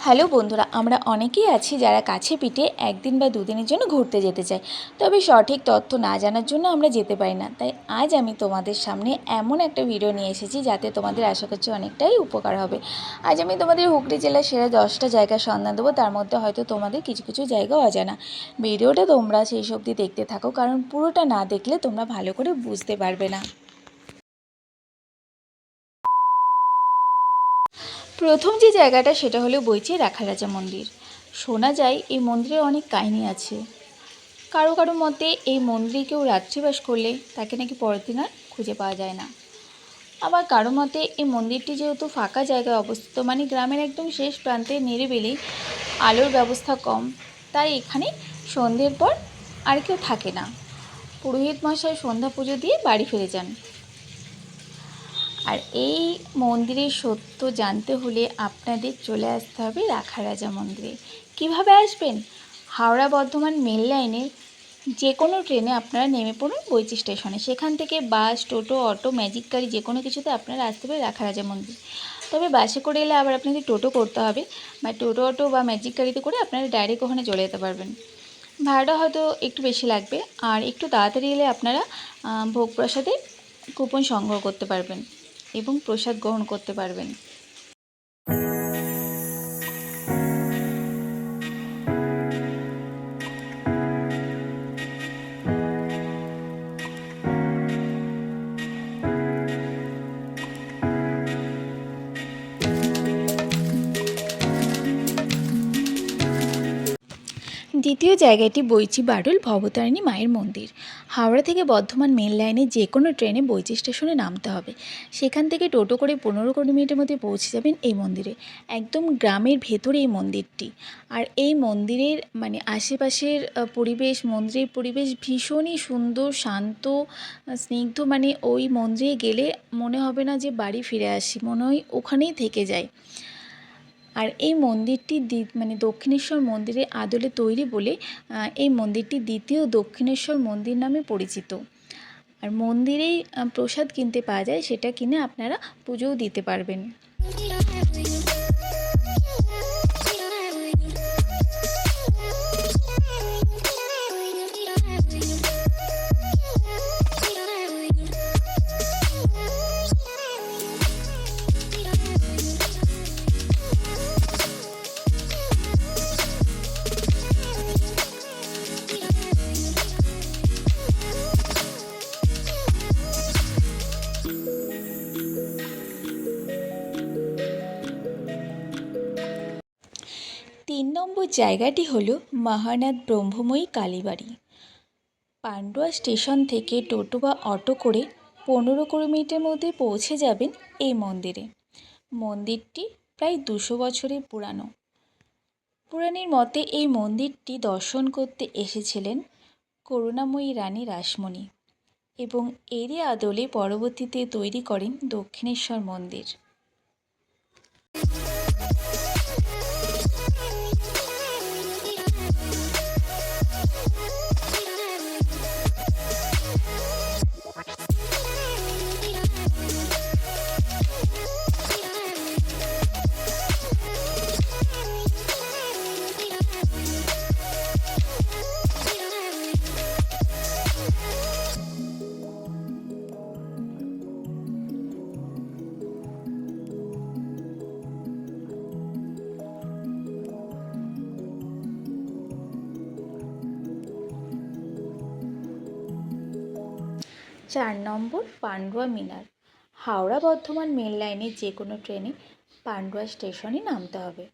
Hello বন্ধুরা, আমরা অনেকেই আছি যারা কাছে পিঠে একদিন বা দুদিনের জন্য ঘুরতে যেতে চাই। তবে সঠিক তথ্য না জানার জন্য আমরা যেতে পারি না। তাই আজ আমি তোমাদের সামনে এমন একটা ভিডিও নিয়ে এসেছি যাতে তোমাদের আশা করছি অনেকটাই উপকার হবে। আজ আমি তোমাদের হুগলি জেলার সেরা দশটা জায়গার সন্ধান দেবো। তার মধ্যে হয়তো তোমাদের কিছু কিছু জায়গা অজানা। ভিডিওটা তোমরা সেই সবজি দেখতে থাকো, কারণ পুরোটা না দেখলে তোমরা ভালো করে বুঝতে পারবে না। প্রথম যে জায়গাটা সেটা হলো বইচে রাখারাজা মন্দির। শোনা যায়, এই মন্দিরে অনেক কাহিনী আছে। কারও কারও মতে, এই মন্দিরে কেউ রাত্রিবাস করলে তাকে নাকি পরের দিন আর খুঁজে পাওয়া যায় না। আবার কারও মতে, এই মন্দিরটি যেহেতু ফাঁকা জায়গায় অবস্থিত মানে গ্রামের একদম শেষ প্রান্তে নিরিবিলি আলোর ব্যবস্থা কম, তাই এখানে সন্ধ্যের পর আর কেউ থাকে না। পুরোহিত মশাই সন্ধ্যা পুজো দিয়ে বাড়ি ফিরে যান। আর এই মন্দিরের সত্য জানতে হলে আপনাদের চলে আসতে হবে রাখারাজা মন্দিরে। কীভাবে আসবেন? হাওড়া বর্ধমান মেল লাইনের যে কোনো ট্রেনে আপনারা নেমে পড়ুন বইচি স্টেশনে সেখান থেকে বাস টোটো অটো ম্যাজিক গাড়ি যে কোনো কিছুতে আপনারা আসতে পারেন রাখারাজা মন্দির। তবে বাসে করে এলে আবার আপনাদের টোটো করতে হবে বা টোটো অটো বা ম্যাজিক গাড়িতে করে আপনারা ডাইরেক্ট ওখানে চলে যেতে পারবেন। ভাড়াটা হয়তো একটু বেশি লাগবে, আর একটু তাড়াতাড়ি এলে আপনারা ভোগ প্রসাদে কুপন সংগ্রহ করতে পারবেন। এবং প্রসাদ গ্রহণ করতে পারবেন। দ্বিতীয় জায়গাটি বইচি বাডুল ভবতারিণী মায়ের মন্দির। হাওড়া থেকে বর্ধমান মেন লাইনে যে কোনো ট্রেনে বইচি স্টেশনে নামতে হবে। সেখান থেকে টোটো করে পনেরো কুড়ি মিনিটের মধ্যে পৌঁছে যাবেন এই মন্দিরে। একদম গ্রামের ভেতরে এই মন্দিরটি। আর এই মন্দিরের মানে আশেপাশের পরিবেশ, মন্দিরের পরিবেশ ভীষণই সুন্দর, শান্ত স্নিগ্ধ। মানে ওই মন্দিরে গেলে মনে হবে না যে বাড়ি ফিরে আসি, মনে হয় ওখানেই থেকে যাই। আর এই মন্দিরটি মানে দক্ষিণেশ্বর মন্দিরের আদলে তৈরি বলে এই মন্দিরটি দ্বিতীয় দক্ষিণেশ্বর মন্দির নামে পরিচিত। আর মন্দিরেই প্রসাদ কিনতে পাওয়া যায়, সেটা কিনে আপনারা পুজোও দিতে পারবেন। জায়গাটি হল মহানাথ ব্রহ্মময়ী কালীবাড়ি। পান্ডুয়া স্টেশন থেকে টোটো বা অটো করে পনেরো কুড়ি মিনিটের মধ্যে পৌঁছে যাবেন এই মন্দিরে। মন্দিরটি প্রায় দুশো বছরের পুরানো। পুরাণের মতে এই মন্দিরটি দর্শন করতে এসেছিলেন করুণাময়ী রানী রাসমণি এবং এরই আদলে পরবর্তীতে তৈরি করেন দক্ষিণেশ্বর মন্দির। চার নম্বর পান্ডুয়া মিনার। হাওড়া বর্ধমান মেন লাইনে যে কোনো ট্রেনে পান্ডুয়া স্টেশনে নামতে হবে।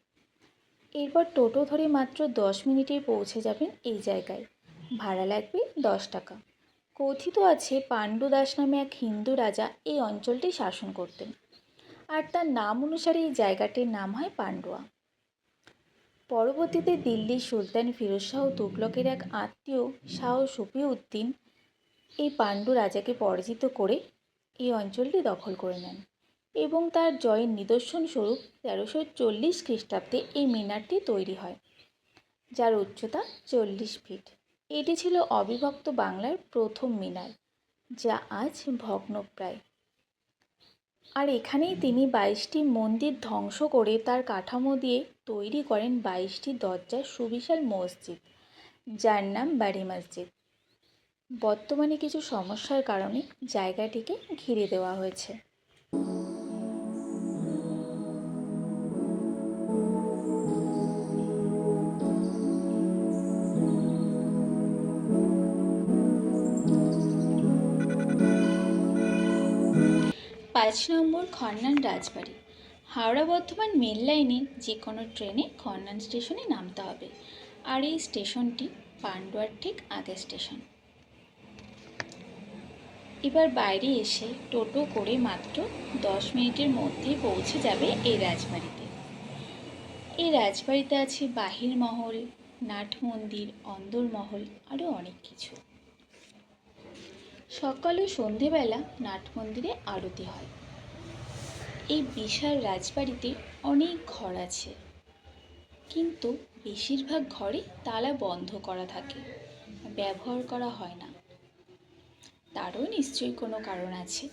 এরপর টোটো ধরে মাত্র দশ মিনিটেই পৌঁছে যাবেন এই জায়গায়। ভাড়া লাগবে দশ টাকা। কথিত আছে পাণ্ডু দাস নামে এক হিন্দু রাজা এই অঞ্চলটি শাসন করতেন। আর তার নাম অনুসারে এই জায়গাটির নাম হয় পান্ডুয়া। পরবর্তীতে দিল্লির সুলতান ফিরোজ শাহ তুগলকের এক আত্মীয় শাহ শফিউদ্দিন এই পাণ্ডু রাজাকে পরাজিত করে এই অঞ্চলটি দখল করে নেন এবং তার জয়ের নিদর্শন স্বরূপ তেরোশো চল্লিশ খ্রিস্টাব্দে এই মিনারটি তৈরি হয়, যার উচ্চতা চল্লিশ ফিট। এটি ছিল অবিভক্ত বাংলার প্রথম মিনার, যা আজ ভগ্নপ্রায়। আর এখানেই তিনি বাইশটি মন্দির ধ্বংস করে তার কাঠামো দিয়ে তৈরি করেন বাইশটি দরজার সুবিশাল মসজিদ, যার নাম বাড়ি মসজিদ। বর্তমানে কিছু সমস্যার কারণে জায়গাটিকে ঘিরে দেওয়া হয়েছে। পাঁচ নম্বর খন্নান রাজবাড়ি। হাওড়া বর্ধমান মেন লাইনে যে কোনো ট্রেনে খন্নান স্টেশনে নামতে হবে। আর এই স্টেশনটি পান্ডুয়ার ঠিক আগের স্টেশন। এবার বাইরে এসে টোটো করে মাত্র দশ মিনিটের মধ্যে পৌঁছে যাবে এই রাজবাড়িতে। এই রাজবাড়িতে আছে বাহির মহল, নাট মন্দির অন্দরমহল আরও অনেক কিছু। সকাল ও সন্ধেবেলা নাট মন্দিরে আরতি হয়। এই বিশাল রাজবাড়িতে অনেক ঘর আছে। কিন্তু বেশিরভাগ ঘরে তালা বন্ধ করা থাকে। ব্যবহার করা হয় না। তারও নিশ্চয়ই কোনো কারণ আছে।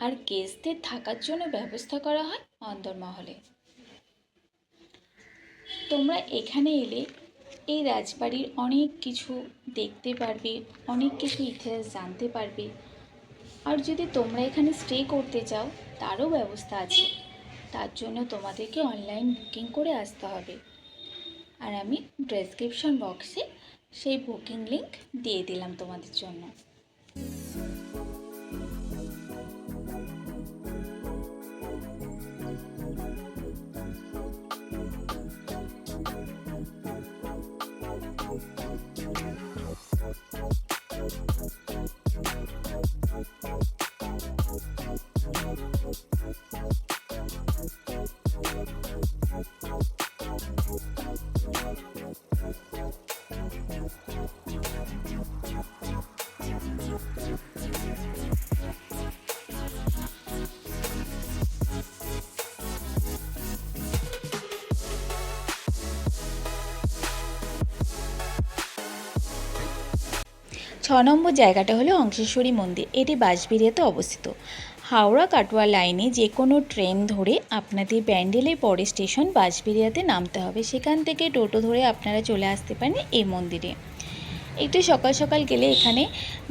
আর গেস্টদের থাকার জন্য ব্যবস্থা করা হয় অন্দরমহলে। তোমরা এখানে এলে এই রাজবাড়ির অনেক কিছু দেখতে পারবে, অনেক কিছু ইতিহাস জানতে পারবে। আর যদি তোমরা এখানে স্টে করতে চাও, তারও ব্যবস্থা আছে। তার জন্য তোমাদেরকে অনলাইন বুকিং করে আসতে হবে। আর আমি ডেসক্রিপশন বক্সে সেই বুকিং লিংক দিয়ে দিলাম তোমাদের জন্য। Música ছ নম্বর জায়গাটা হলো অংশেশ্বরী মন্দির, এটি বাঁশবেড়িয়াতে অবস্থিত। হাওড়া কাটোয়া লাইনে যে কোনো ট্রেন ধরে আপনাদের ব্যান্ডেলে পরে স্টেশন বাঁশবেড়িয়াতে নামতে হবে। সেখান থেকে টোটো ধরে আপনারা চলে আসতে পারেন এই মন্দিরে। একটু সকাল সকাল গেলে এখানে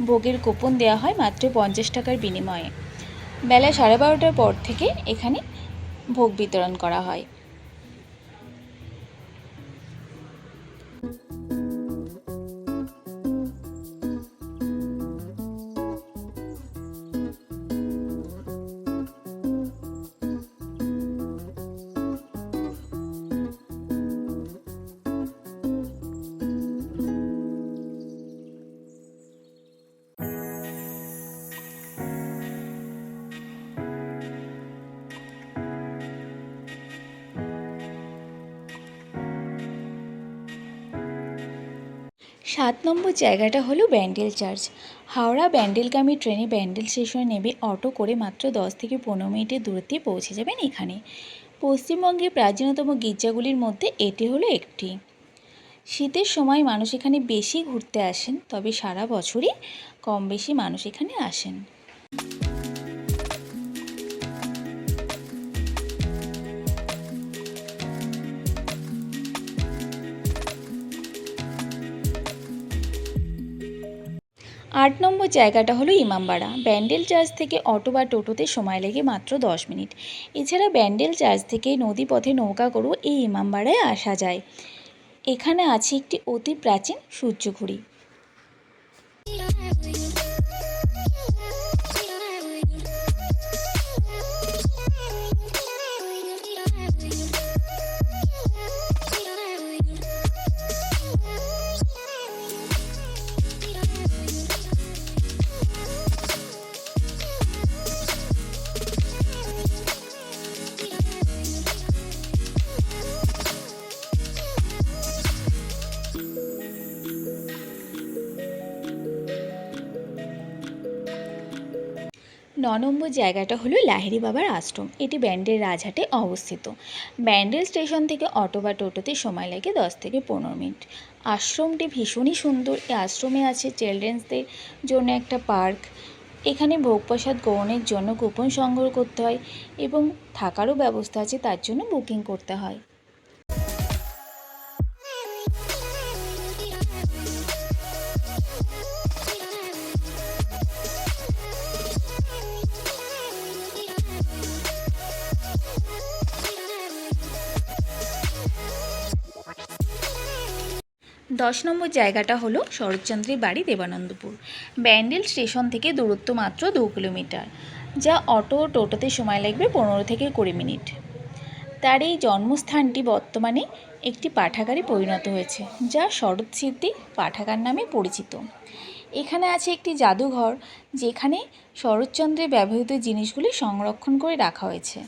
ভোগের কুপন দেওয়া হয় মাত্র পঞ্চাশ টাকার বিনিময়ে। বেলা সাড়ে বারোটার পর থেকে এখানে ভোগ বিতরণ করা হয়। সাত নম্বর জায়গাটা হলো ব্যান্ডেল চার্চ। হাওড়া ব্যান্ডেলগামী ট্রেনে ব্যান্ডেল স্টেশনে নেমে অটো করে মাত্র দশ থেকে পনেরো মিনিটের দূরত্বে পৌঁছে যাবেন এখানে। পশ্চিমবঙ্গের প্রাচীনতম গির্জাগুলির মধ্যে এটি হলো একটি। শীতের সময় মানুষ এখানে বেশি ঘুরতে আসেন, তবে সারা বছরই কম বেশি মানুষ এখানে আসেন। আট নম্বর জায়গাটা হলো ইমামবাড়া। ব্যান্ডেল চার্চ থেকে অটো বা টোটোতে সময় লেগে মাত্র দশ মিনিট। এছাড়া ব্যান্ডেল চার্চ থেকে নদীপথে নৌকা করেও এই ইমামবাড়ায় আসা যায়। এখানে আছে একটি অতি প্রাচীন সূর্যঘড়ি। নম্বর জায়গাটা হলো লাহিড়ি বাবার আশ্রম। এটি ব্যান্ডেল রাজহাটে অবস্থিত। ব্যান্ডেল স্টেশন থেকে অটো বা টোটোতে সময় লাগে দশ থেকে পনেরো মিনিট। আশ্রমটি ভীষণই সুন্দর। এই আশ্রমে আছে চিলড্রেন্সদের জন্য একটা পার্ক। এখানে ভোগ প্রসাদ গ্রহণের জন্য কুপন সংগ্রহ করতে হয় এবং থাকারও ব্যবস্থা আছে, তার জন্য বুকিং করতে হয়। দশ নম্বর জায়গাটা হলো শরৎচন্দ্রের বাড়ি দেবানন্দপুর। ব্যান্ডেল স্টেশন থেকে দূরত্ব মাত্র দু কিলোমিটার, যা অটো ও টোটোতে সময় লাগবে পনেরো থেকে কুড়ি মিনিট। তার এই জন্মস্থানটি বর্তমানে একটি পাঠাগারে পরিণত হয়েছে, যা শরৎ সিদ্ধি পাঠাগার নামে পরিচিত। এখানে আছে একটি জাদুঘর, যেখানে শরৎচন্দ্রের ব্যবহৃত জিনিসগুলি সংরক্ষণ করে রাখা হয়েছে।